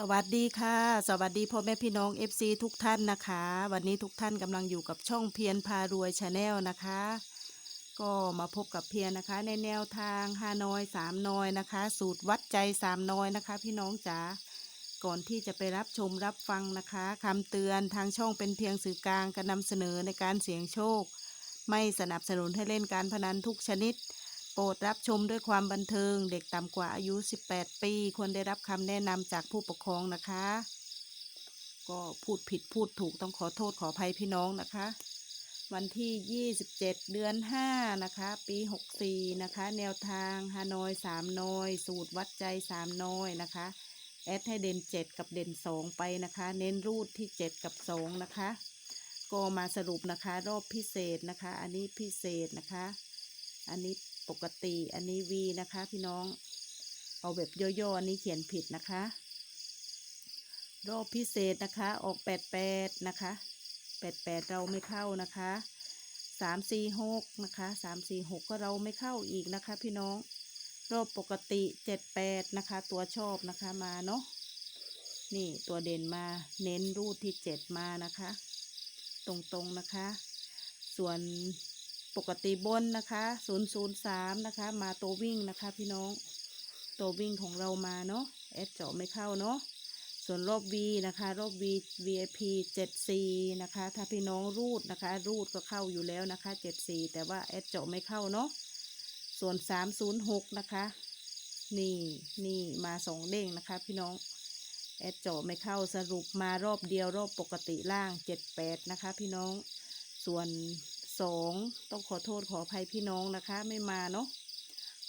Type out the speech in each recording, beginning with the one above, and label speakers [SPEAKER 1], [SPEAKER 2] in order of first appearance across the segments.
[SPEAKER 1] สวัสดีค่ะ สวัสดีพ่อแม่พี่น้อง FC ทุกท่านนะคะ วันนี้ทุกท่านกำลังอยู่กับช่องเพียรพารวยชาแนลนะคะ ก็มาพบกับเพียรนะคะ ในแนวทางฮานอยสามนอยนะคะ สูตรวัดใจสามนอยนะคะ พี่น้องจ๋าก่อนที่จะไปรับชมรับฟังนะคะคำเตือนทางช่องเป็นเพียงสื่อกลางการนำเสนอในการเสี่ยงโชค ไม่สนับสนุนให้เล่นการพนันทุกชนิด โปรดรับชมด้วยความบันเทิง เด็กต่ำกว่าอายุ 18 ปี ควรได้รับคำแนะนำจากผู้ปกครองนะคะ ก็พูดผิดพูดถูกต้องขอโทษขออภัยพี่น้องนะคะ วันที่ 27 เดือน 5 นะคะ ปี 64 นะคะ แนวทางฮานอย3นอย สูตรวัดใจ3นอยนะคะ แอดให้เด่น 7 กับเด่น 2 ไปนะคะ เน้นรูดที่ 7 กับ 2 นะคะก็มาสรุปนะคะ รอบพิเศษนะคะ อันนี้พิเศษนะคะ อันนี้ ปกติ อันนี้ V นะคะ พี่น้อง เอาแบบย่อๆอันนี้เขียนผิดนะคะ รอบพิเศษนะคะ ออก88นะคะ88เราไม่เข้านะคะ346นะคะ346ก็เราไม่เข้าอีกนะคะ พี่น้อง รอบปกติ78นะคะ ตัวชอบนะคะมาเนาะนี่ตัวเด่นมาเน้นรูดที่7มานะคะ ตรงๆนะคะ ส่วน ปกติบนนะคะ003นะคะ มาตัววิ่งนะคะพี่น้อง ตัววิ่งของเรามาเนาะแอดเจาะไม่เข้าเนาะส่วนรอบ V นะคะรอบ V VIP 74นะคะ ถ้าพี่น้องรูดนะคะ รูดก็เข้าอยู่แล้วนะคะ74แต่ว่าแอดเจาะไม่เข้าเนาะส่วน 306 นะคะ นี่นี่มาสองเด้งนะคะ พี่น้องแอดเจาะไม่เข้าสรุปมารอบเดียวรอบปกติล่าง 78 นะคะ พี่น้องส่วน สองต้องขอโทษขออภัยพี่น้องนะคะไม่มาเนาะ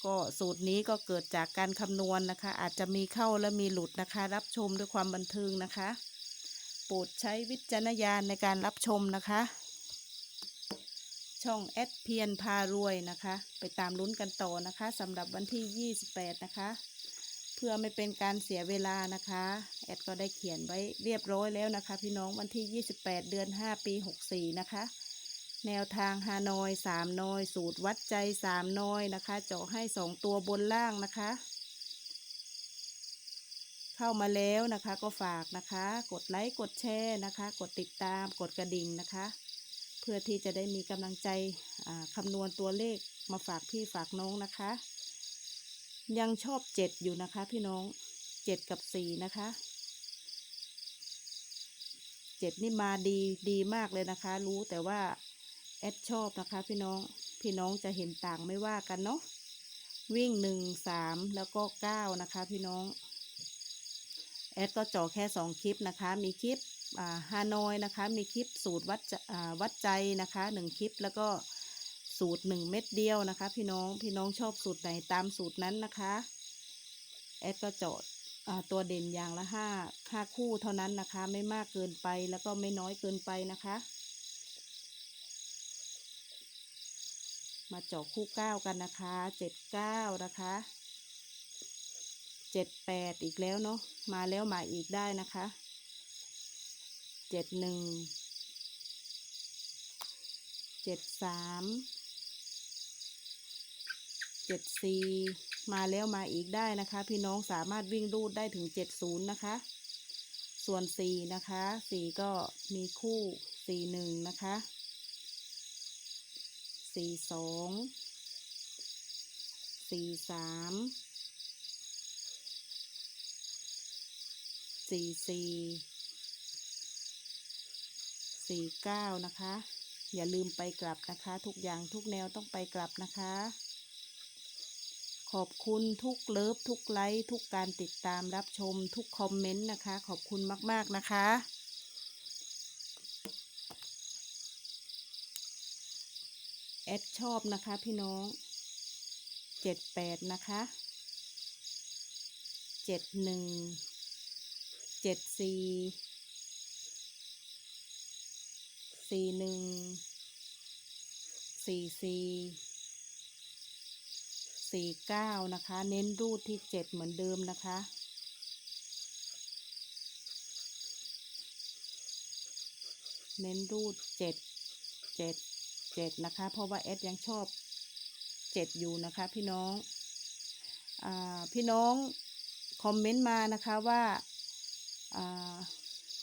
[SPEAKER 1] ก็สูตรนี้ก็เกิดจากการคำนวณนะคะ อาจจะมีเข้าและมีหลุดนะคะ รับชมด้วยความบันเทิงนะคะ โปรดใช้วิจารณญาณในการรับชมนะคะ ช่องแอดเพียนพารวยนะคะ ไปตามลุ้นกันต่อนะคะสำหรับวันที่ 28 นะคะ เพื่อไม่เป็นการเสียเวลานะคะ แอดก็ได้เขียนไว้เรียบร้อยแล้วนะคะ พี่น้องวันที่ 28 เดือน 5 ปี 64 นะคะ แนวทางฮานอยสามนอย สูตรวัดใจสามนอยนะคะ เจาะให้สองตัวบนล่างนะคะ เข้ามาแล้วนะคะก็ฝากนะคะ กดไลค์กดแชร์นะคะ กดติดตามกดกระดิ่งนะคะ เพื่อที่จะได้มีกำลังใจคำนวณตัวเลขมาฝากพี่ฝากน้องนะคะ ยังชอบเจ็ดอยู่นะคะพี่น้องเจ็ดกับสี่นะคะเจ็ดนี่มาดีดีมากเลยนะคะ รู้แต่ว่า แอดชอบนะคะ พี่น้องพี่น้องจะเห็นต่างไม่ว่ากันเนาะวิ่งหนึ่งสามแล้วก็เก้านะคะ พี่น้อง แอดก็เจ่อแค่สองคลิปนะคะ มีคลิปฮานอยนะคะ มีคลิปสูตรวัดวัดใจนะคะหนึ่งคลิปแล้วก็สูตรหนึ่งเม็ดเดียวนะคะ พี่น้องพี่น้องชอบสูตรไหนตามสูตรนั้นนะคะ แอดก็เจาะอ่าตัวเด่นอย่างละห้าห้าคู่เท่านั้นนะคะ ไม่มากเกินไปแล้วก็ไม่น้อยเกินไปนะคะ มาเจาะคู่เก้ากันนะคะเจ็ดเก้านะคะเจ็ดแปดอีกแล้วเนาะมาแล้วมาอีกได้นะคะเจ็ดหนึ่งเจ็ดสามเจ็ดสี่มาแล้วมาอีกได้นะคะ พี่น้องสามารถวิ่งรูดได้ถึงเจ็ดศูนย์นะคะ ส่วนสี่นะคะสี่ก็มีคู่สี่หนึ่งนะคะ สี่สองสี่สามสี่สี่สี่เก้านะคะ อย่าลืมไปกลับนะคะ ทุกอย่างทุกแนวต้องไปกลับนะคะ ขอบคุณทุกเลิฟทุกไลค์ทุกการติดตามรับชมทุกคอมเมนต์นะคะ ขอบคุณมาก ๆ นะคะ แอดชอบนะคะพี่น้องเจ็ดแปดนะคะเจ็ดหนึ่งเจ็ดสี่สี่หนึ่งสี่สี่สี่เก้านะคะ เน้นรูดที่เจ็ดเหมือนเดิมนะคะเน้นรูดเจ็ดเจ็ด เจ็ดนะคะ เพราะว่าแอดยังชอบเจ็ดอยู่นะคะ พี่น้องอพี่น้องคอมเมนต์มานะคะว่าอ่า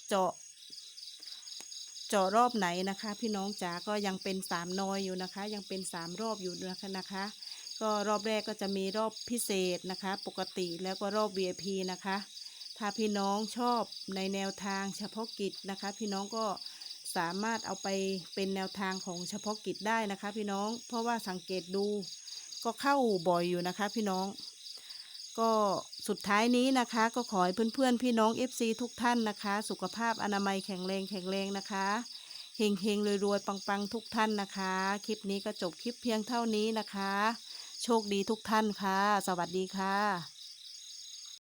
[SPEAKER 1] เจาะเจาะรอบไหนนะคะ พี่น้องจ๋าก็ยังเป็นสามนอยอยู่นะคะ ยังเป็นสามรอบอยู่นะคะนะคะ ก็รอบแรกก็จะมีรอบพิเศษนะคะ ปกติแล้วก็รอบ VIP นะคะ ถ้าพี่น้องชอบในแนวทางเฉพาะกิจนะคะ พี่น้องก็ สามารถเอาไปเป็นแนวทางของเฉพาะกิจได้นะคะ พี่น้อง เพราะว่าสังเกตดูก็เข้าบ่อยอยู่นะคะพี่น้อง ก็สุดท้ายนี้นะคะ ก็ขอให้เพื่อนๆ พี่น้อง FC ทุกท่านนะคะ สุขภาพอนามัยแข็งแรงแข็งแรงนะคะเฮงเฮงรวยๆปังๆ ทุกท่านนะคะ คลิปนี้ก็จบคลิปเพียงเท่านี้นะคะ โชคดีทุกท่านค่ะ สวัสดีค่ะ